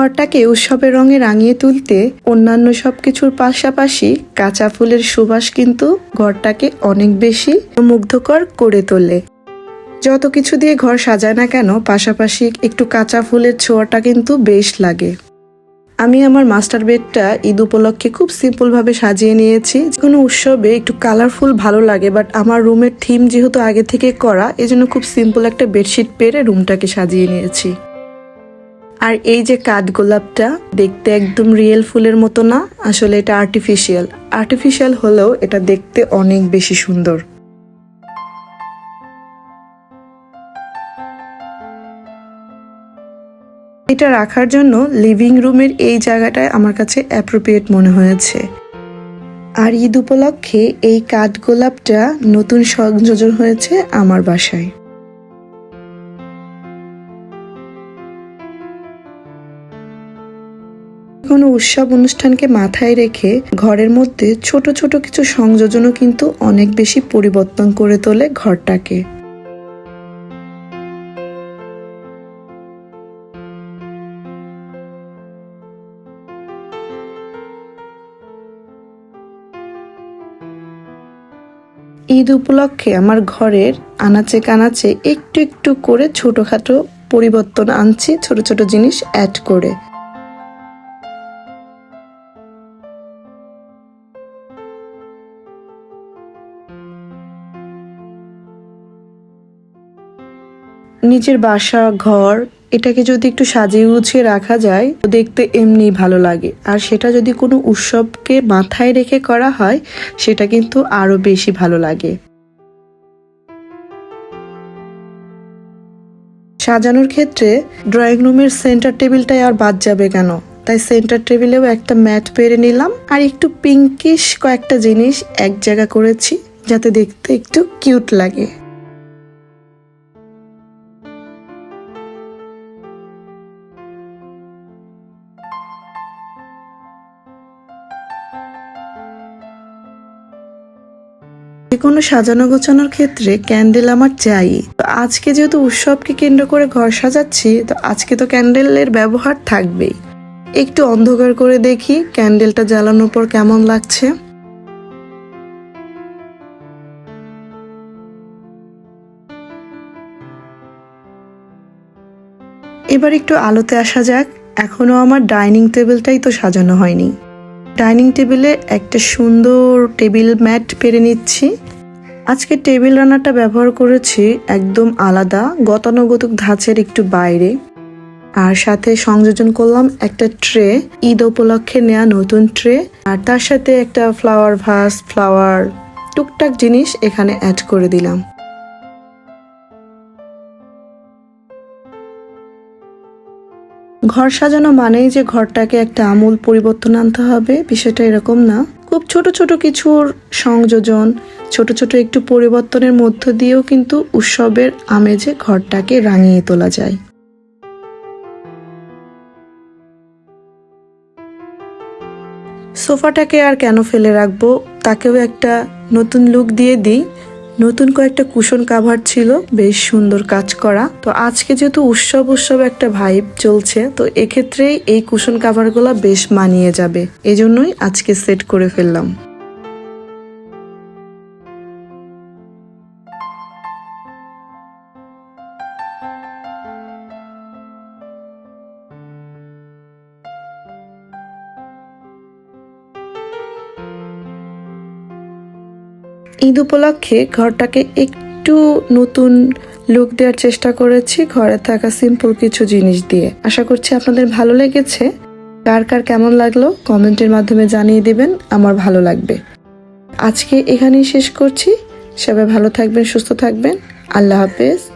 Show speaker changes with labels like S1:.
S1: ঘরটাকে উৎসবের রঙে রাঙিয়ে তুলতে অন্যান্য সব কিছুর পাশাপাশি কাঁচা ফুলের সুবাস কিন্তু ঘরটাকে অনেক বেশি মুগ্ধকর করে তোলে। যত কিছু দিয়ে ঘর সাজায় না কেন, পাশাপাশি একটু কাঁচা ফুলের ছোঁয়াটা কিন্তু বেশ লাগে। আমি আমার মাস্টার বেডটা ঈদ উপলক্ষে খুব সিম্পলভাবে সাজিয়ে নিয়েছি। যে কোনো উৎসবে একটু কালারফুল ভালো লাগে, বাট আমার রুমের থিম যেহেতু আগে থেকে করা, এজন্য খুব সিম্পল একটা বেডশিট পেরে রুমটাকে সাজিয়ে নিয়েছি। আর এই যে কাঠগোলাপটা দেখতে একদম রিয়েল ফুলের মতো না, আসলে এটা আর্টিফিশিয়াল আর্টিফিশিয়াল হলেও এটা দেখতে অনেক বেশি সুন্দর। এটা রাখার জন্য লিভিং রুমের এই জায়গাটায় আমার কাছে অ্যাপ্রোপ্রিয়েট মনে হয়েছে। আর ঈদ উপলক্ষে এই কাঠগোলাপটা নতুন সংযোজন হয়েছে আমার বাসায়। কোনো উৎসব অনুষ্ঠানকে মাথায় রেখে ঘরের মধ্যে ছোট ছোট কিছু সংযোজনও কিন্তু অনেক বেশি পরিবর্তন করে তোলে ঘরটাকে। ঈদ উপলক্ষে আমার ঘরের আনাচে কানাচে একটু একটু করে ছোটখাটো পরিবর্তন আনছি, ছোট ছোট জিনিস অ্যাড করে। নিজের বাসা, ঘর, এটাকে যদি একটু সাজিয়ে গুছিয়ে রাখা যায়, তো দেখতে এমনি ভালো লাগে। আর সেটা যদি কোনো উৎসবকে মাথায় রেখে করা হয়, সেটা কিন্তু আরও বেশি ভালো লাগে। সাজানোর ক্ষেত্রে ড্রয়িং রুমের সেন্টার টেবিলটাই আর বাদ যাবে কেন? তাই সেন্টার টেবিলেও একটা ম্যাট পেরে নিলাম। আর একটু পিঙ্কিশ কয়েকটা জিনিস এক জায়গা করেছি, যাতে দেখতে একটু কিউট লাগে। যে কোনো সাজানো গোছানোর ক্ষেত্রে ক্যান্ডেল আমার চাই। তো আজকে যেহেতু উৎসবকে কেন্দ্র করে ঘর সাজাচ্ছি, তো আজকে তো ক্যান্ডেলের ব্যবহার থাকবেই। একটু অন্ধকার করে দেখি ক্যান্ডেলটা জ্বালানোর পর কেমন লাগছে। এবার একটু আলোতে আসা যাক, এখনও আমার ডাইনিং টেবিলটাই তো সাজানো হয়নি। ডাইনিং টেবিলে একটা সুন্দর টেবিল ম্যাট পেরে নিচ্ছি। আজকে টেবিল রান্নাটা ব্যবহার করেছি একদম আলাদা, গতানুগতিক ধাঁচের একটু বাইরে। আর সাথে সংযোজন করলাম একটা ট্রে, ঈদ উপলক্ষে নেওয়া নতুন ট্রে। আর তার সাথে একটা ফ্লাওয়ার ভাস, ফ্লাওয়ার, টুকটাক জিনিস এখানে অ্যাড করে দিলাম। ঘর সাজানো মানেই যে ঘরটাকে একটা আমূল পরিবর্তন আনতে হবে, বিষয়টা এরকম না। খুব ছোট ছোট কিছুর সংযোজন, ছোট ছোট একটু পরিবর্তনের মধ্য দিয়েও কিন্তু উৎসবের আমেজে ঘরটাকে রাঙিয়ে তোলা যায়। সোফাটাকে আর কেন ফেলে রাখব, তাকেও একটা নতুন লুক দিয়ে দিই। নতুন কয়েকটা কুশন কাভার ছিল, বেশ সুন্দর কাজ করা। তো আজকে যেহেতু উৎসব উৎসব একটা ভাইব চলছে, তো এক্ষেত্রে এই কুশন কাভারগুলো বেশ মানিয়ে যাবে। এজন্যই আজকে সেট করে ফেললাম। ঈদ উপলক্ষে ঘরটাকে একটু নতুন লুক দেওয়ার চেষ্টা করেছি, ঘরে থাকা সিম্পল কিছু জিনিস দিয়ে। আশা করছি আপনাদের ভালো লেগেছে। কার কার কেমন লাগল, কমেন্টের মাধ্যমে জানিয়ে দেবেন, আমার ভালো লাগবে। আজকে এখানেই শেষ করছি। সবাই ভালো থাকবেন, সুস্থ থাকবেন। আল্লাহ হাফেজ।